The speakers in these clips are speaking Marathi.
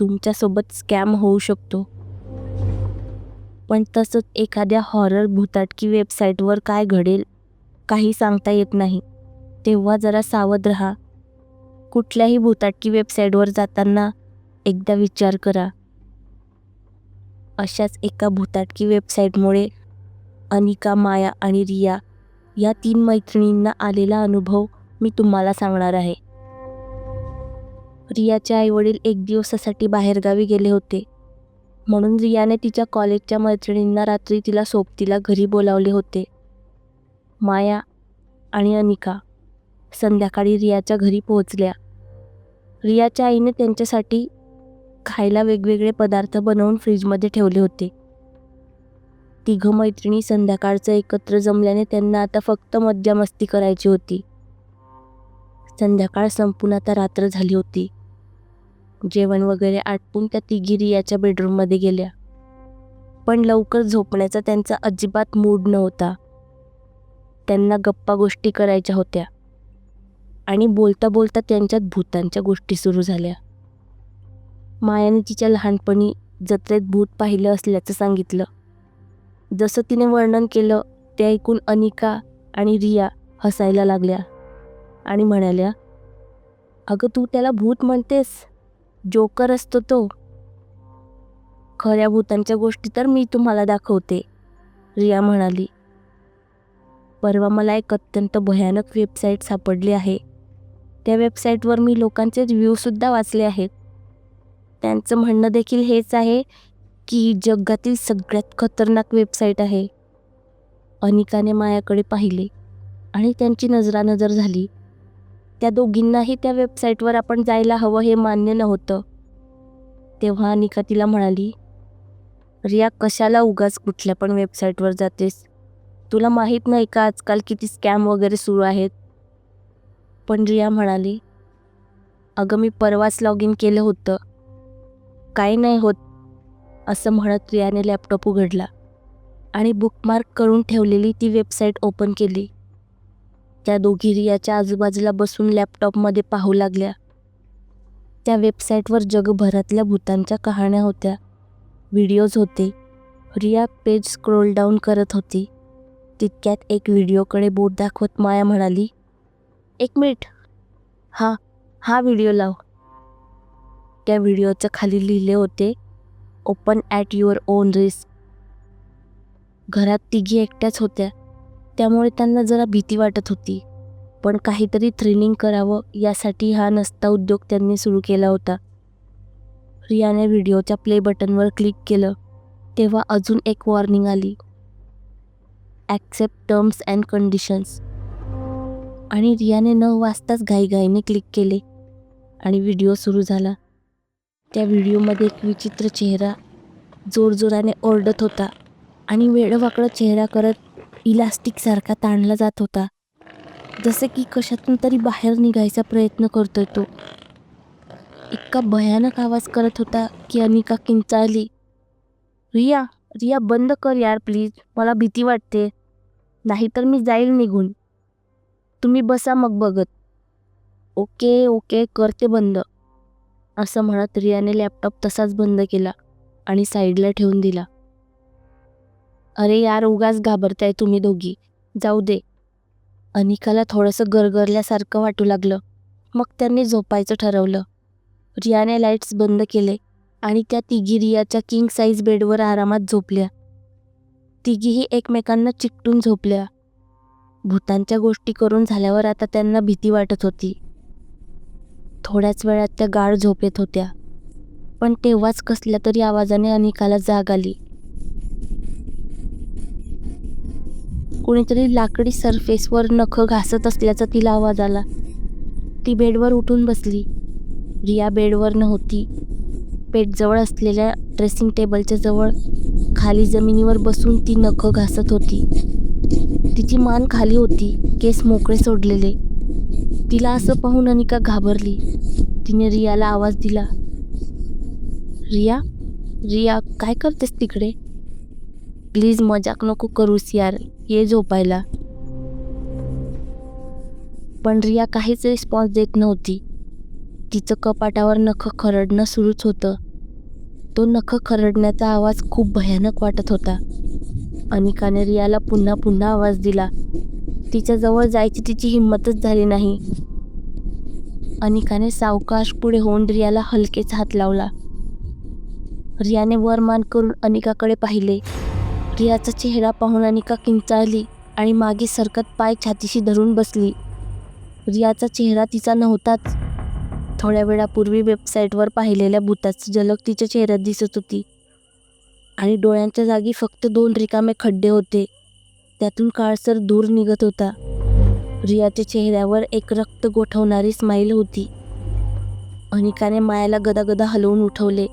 तुमच्यासोबत स्कॅम होऊ शकतो. पण तसंच एखाद्या हॉरर भूताटकी वेबसाईटवर काय घडेल काही सांगता येत नाही. तेव्हा जरा सावध रहा. कुठल्याही भूताटकी वेबसाईटवर जाताना एकदा विचार करा. अशाच एका भूताटकी वेबसाईटमुळे अनिका माया आणि रिया या तीन मैत्रिणींना आलेला अनुभव मी तुम्हाला सांगणार आहे. रियाचे आईवडील एक दिवसासाठी बाहेरगावी गेले होते. म्हणून रियाने तिच्या कॉलेजच्या मैत्रिणींना रात्री तिला सोबतीला घरी बोलावले होते. माया आणि अनिका संध्याकाळी रियाच्या घरी पोहोचल्या. रियाच्या आईने त्यांच्यासाठी खायला वेगवेगळे पदार्थ बनवून फ्रीजमध्ये ठेवले होते. तिघं मैत्रिणी संध्याकाळचं एकत्र जमल्याने त्यांना आता फक्त मज्जा मस्ती करायची होती. संध्याकाळ संपून आता रात्र झाली होती. जेवण वगैरे आटपून त्या तिघी रियाच्या बेडरूममध्ये गेल्या. पण लवकर झोपण्याचा त्यांचा अजिबात मूड नव्हता. त्यांना गप्पा गोष्टी करायच्या होत्या. आणि बोलता बोलता त्यांच्यात भूतांच्या गोष्टी सुरू झाल्या. मायाने तिच्या लहानपणी जत्रेत भूत पाहिलं असल्याचं सांगितलं. जसं तिने वर्णन केलं ते ऐकून अनिका आणि रिया हसायला लागल्या आणि म्हणाल्या अगं तू त्याला भूत म्हणतेस? जोकर असतो तो. खऱ्या भूतांच्या गोष्टी तर मी तुम्हाला दाखवते रिया म्हणाली. परवा मला एक अत्यंत भयानक वेबसाईट सापडली आहे. त्या वेबसाईटवर मी लोकांचे रिव्ह्यूसुद्धा वाचले आहेत. त्यांचं म्हणणं देखील हेच आहे की जगातील सगळ्यात खतरनाक वेबसाईट आहे. अनिकाने मायाकडे पाहिले आणि त्यांची नजरानजर झाली. त्या दोघींनाही त्या वेबसाईटवर आपण जायला हवं हे मान्य नव्हतं. तेव्हा अनिका तिला म्हणाली रिया कशाला उगाच कुठल्या पण वेबसाईटवर जातेस? तुला माहीत नाही का आजकाल किती स्कॅम वगैरे सुरू आहेत? पण रिया म्हणाली अगं मी परवाच लॉग इन केलं होतं. काही नाही होत असं म्हणत रियाने लॅपटॉप उघडला आणि बुकमार्क करून ठेवलेली ती वेबसाईट ओपन केली. त्या दोघी रियाच्या आजूबाजूला बसून लॅपटॉपमध्ये पाहू लागल्या. त्या वेबसाईटवर जगभरातल्या भूतांच्या कहाण्या होत्या. व्हिडिओज होते. रिया पेज स्क्रोल डाऊन करत होती. तितक्यात एक व्हिडिओकडे बोट दाखवत माया म्हणाली एक मिनिट. हा हा व्हिडिओ लाव. त्या व्हिडिओच्या खाली लिहिले होते open at your own risk घरात तिघी एकट्याच होत्या. त्यामुळे त्यांना जरा भीती वाटत होती. पण काहीतरी थ्रिलिंग करावं यासाठी हा नसता उद्योग त्यांनी सुरू केला होता. रियाने व्हिडिओच्या प्ले बटनवर क्लिक केलं. तेव्हा अजून एक वॉर्निंग आली. ॲक्सेप्ट टर्म्स अँड कंडिशन्स आणि रियाने न वाचताच घाईघाईने क्लिक केले. आणि व्हिडिओ सुरू झाला. त्या व्हिडिओमध्ये एक विचित्र चेहरा जोरजोराने ओरडत होता. आणि वेडवाकडं चेहरा करत इलास्टिकसारखा ताणला जात होता. जसे की कशातून तरी बाहेर निघायचा प्रयत्न करतोय तो. इतका भयानक आवाज करत होता की अनिका किंचाळली. रिया रिया बंद कर यार प्लीज. मला भीती वाटते. नाहीतर मी जाईल निघून. तुम्ही बसा मग बघत. ओके ओके करते बंद. असं म्हणत रियाने लॅपटॉप तसाच बंद केला आणि साईडला ठेवून दिला. अरे यार उगाच घाबरताय तुम्ही दोघी. जाऊ दे. अनिकाला थोडंसं गरगरल्यासारखं वाटू लागलं. मग त्यांनी झोपायचं ठरवलं. रियाने लाईट्स बंद केले आणि त्या तिघी रियाच्या किंग साईज बेडवर आरामात झोपल्या. तिघीही एकमेकांना चिकटून झोपल्या. भूतांच्या गोष्टी करून झाल्यावर आता त्यांना भीती वाटत होती. थोड्याच वेळात त्या गाढ झोपेत होत्या. पण तेव्हाच कसल्या तरी आवाजाने अनिकाला जाग आली. कुणीतरी लाकडी सरफेसवर नखं घासत असल्याचा तिला आवाज आला. ती बेडवर उठून बसली. रिया बेडवर नव्हती. पेटजवळ असलेल्या ड्रेसिंग टेबलच्या जवळ खाली जमिनीवर बसून ती नखं घासत होती. तिची मान खाली होती. केस मोकळे सोडलेले. तिला असं पाहून अनिका घाबरली. तिने रियाला आवाज दिला. रिया रिया काय करतेस तिकडे? प्लीज मजाक नको करूस यार. ये झोपायला. पण रिया काहीच रिस्पॉन्स देत नव्हती. तिचं कपाटावर नखं खरडणं सुरूच होतं. तो नखं खरडण्याचा आवाज खूप भयानक वाटत होता. अनिकाने रियाला पुन्हा पुन्हा आवाज दिला. तिच्याजवळ जायची तिची हिंमतच झाली नाही. अनिकाने सावकाश पुढे होऊन रियाला हलकेच हात लावला. रियाने वर मान करून अनिकाकडे पाहिले. रियाचा चेहरा पाहून अनिका किंचाळली आणि मागे सरकत पाय छातीशी धरून बसली. रियाचा चेहरा तिचा नव्हताच. थोड्या वेळापूर्वी वेबसाईटवर पाहिलेल्या भूताची झलक तिच्या चेहऱ्यात दिसत होती. आणि डोळ्यांच्या जागी फक्त दोन रिकामे खड्डे होते. त्यातून काळसर दूर निघत होता. रियाच्या चेहऱ्यावर एक रक्त गोठवणारी स्माईल होती. अनिकाने मायाला गदागदा हलवून उठवले.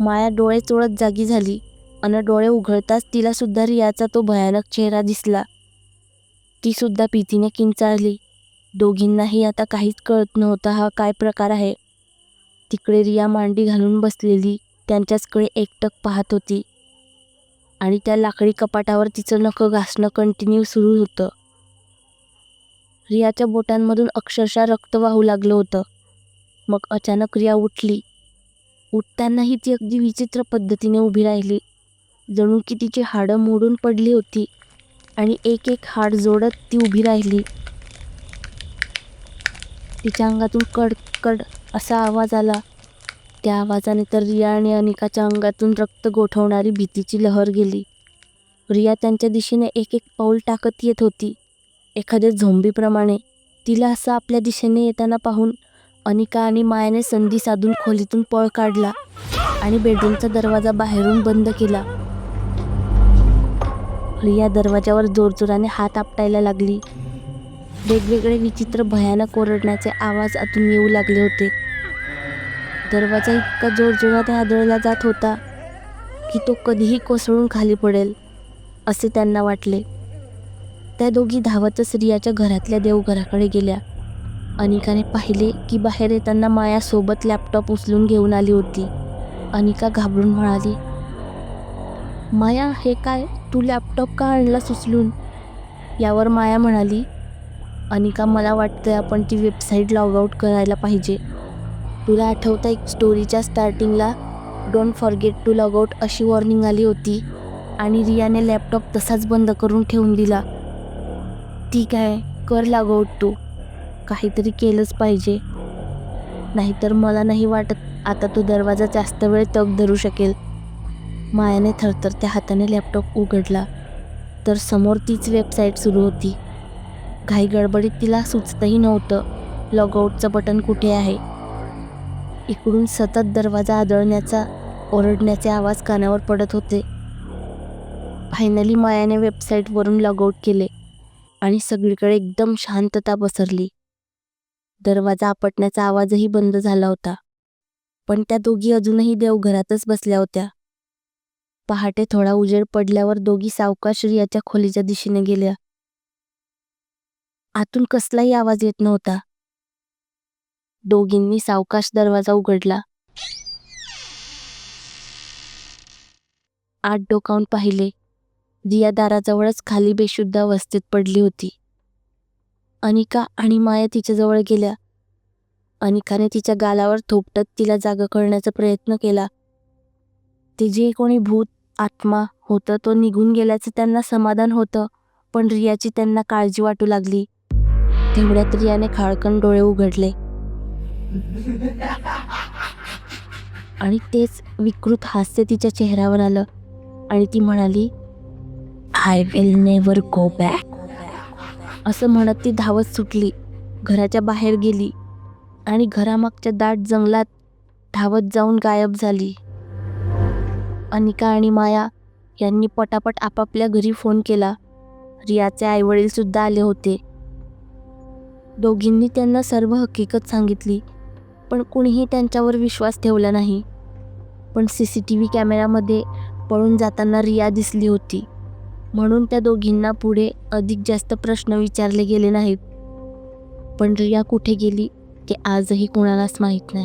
माया डोळे चोळत जागी झाली. अन डोळे उघडताच तिला सुद्धा रियाचा तो भयानक चेहरा दिसला. ती सुद्धा भीतीने किंचाळली. दोघींनाही आता काहीच कळत नव्हता हा काय प्रकार आहे. तिकडे रिया मांडी घालून बसलेली त्यांच्याचकडे एकटक पाहत होती. आणि त्या लाकडी कपाटावर तिचं नखं घासणं कंटिन्यू सुरू होतं. रियाच्या बोटांमधून अक्षरशः रक्त वाहू लागलं होतं. मग अचानक रिया उठली. उठतानाही ती अगदी विचित्र पद्धतीने उभी राहिली. जणू की तिची हाडं मोडून पडली होती आणि एक एक हाड जोडत ती उभी राहिली. तिच्या अंगातून कडकड असा आवाज आला. त्या आवाजाने तर रिया आणि अनिकाच्या अंगातून रक्त गोठवणारी भीतीची लहर गेली. रिया त्यांच्या दिशेने एक एक पाऊल टाकत येत होती. एखाद्या झोंबीप्रमाणे तिला असं आपल्या दिशेने येताना पाहून अनिका आणि मायाने संधी साधून खोलीतून पळ काढला आणि बेडरूमचा दरवाजा बाहेरून बंद केला. रिया दरवाजावर जोरजोराने हात आपटायला लागली. वेगवेगळे विचित्र भयानक ओरडण्याचे आवाज आतून येऊ लागले होते. दरवाजा इतका जोरजोराने आदळला जात होता की तो कधीही कोसळून खाली पडेल असे त्यांना वाटले. त्या दोघी धावतच रियाच्या घरातल्या देवघराकडे गेल्या. अनिकाने पाहिले की बाहेर येताना माया सोबत लॅपटॉप उचलून घेऊन आली होती. अनिका घाबरून म्हणाली माया हे काय तू लॅपटॉप का आणला सुचलून यावर माया म्हणाली अनिका मला वाटतंय आपण ती वेबसाईट लॉगआउट करायला पाहिजे. तुला आठवतं एक स्टोरीच्या स्टार्टिंगला don't forget to log out अशी वॉर्निंग आली होती आणि रियाने लॅपटॉप तसाच बंद करून ठेवून दिला. ठीक आहे कर लागआऊट तू. काहीतरी केलंच पाहिजे. नाहीतर मला नाही वाटत आता तो दरवाजा जास्त वेळ तग धरू शकेल. मायाने थरथरत्या हाताने लॅपटॉप उघडला. तर समोर तीच वेबसाईट सुरू होती. घाई गडबडीत तिला सुचतही नव्हतं. लॉगआउटचं बटन कुठे आहे? इकडून सतत दरवाजा आदळण्याचा ओरडण्याचे आवाज कानावर पडत होते. फायनली मायाने वेबसाईटवरून लॉगआउट केले आणि सगळीकडे एकदम शांतता पसरली. दरवाजा आपटण्याचा आवाजही बंद झाला होता. पण त्या दोघी अजूनही देवघरातच बसल्या होत्या. पहाटे थोडा उजेड पडल्यावर दोघी सावकाश रियाच्या खोलीच्या दिशेने गेल्या. आतून कसलाही आवाज येत नव्हता. दोघींनी सावकाश दरवाजा उघडला. आत डोकावून पाहिले. रिया दाराजवळच खाली बेशुद्ध अवस्थेत पडली होती. अनिका आणि माया तिच्याजवळ गेल्या. अनिकाने तिच्या गालावर थोपटत तिला जागा करण्याचा प्रयत्न केला. ते जे कोणी भूत आत्मा होतं तो निघून गेल्याचं त्यांना समाधान होतं. पण रियाची त्यांना काळजी वाटू लागली. तेवढ्यात रियाने खाळकन डोळे उघडले. आणि तेच विकृत हास्य तिच्या चेहऱ्यावर आलं. आणि ती म्हणाली I will never go back असं म्हणत ती धावत सुटली. घराच्या बाहेर गेली. आणि घरामागच्या दाट जंगलात धावत जाऊन गायब झाली. अनिका आणि माया यांनी पटापट आपापल्या घरी फोन केला. रियाचे आईवडीलसुद्धा आले होते. दोघींनी त्यांना सर्व हकीकत सांगितली पण कुणीही त्यांच्यावर विश्वास ठेवला नाही. पण सी सी टी व्ही कॅमेऱ्यामध्ये पळून जाताना रिया दिसली होती. म्हणून त्या दोघींना पुढे अधिक जास्त प्रश्न विचारले गेले नाहीत. पण रिया कुठे गेली ते आजही कोणालाच माहीत नाही.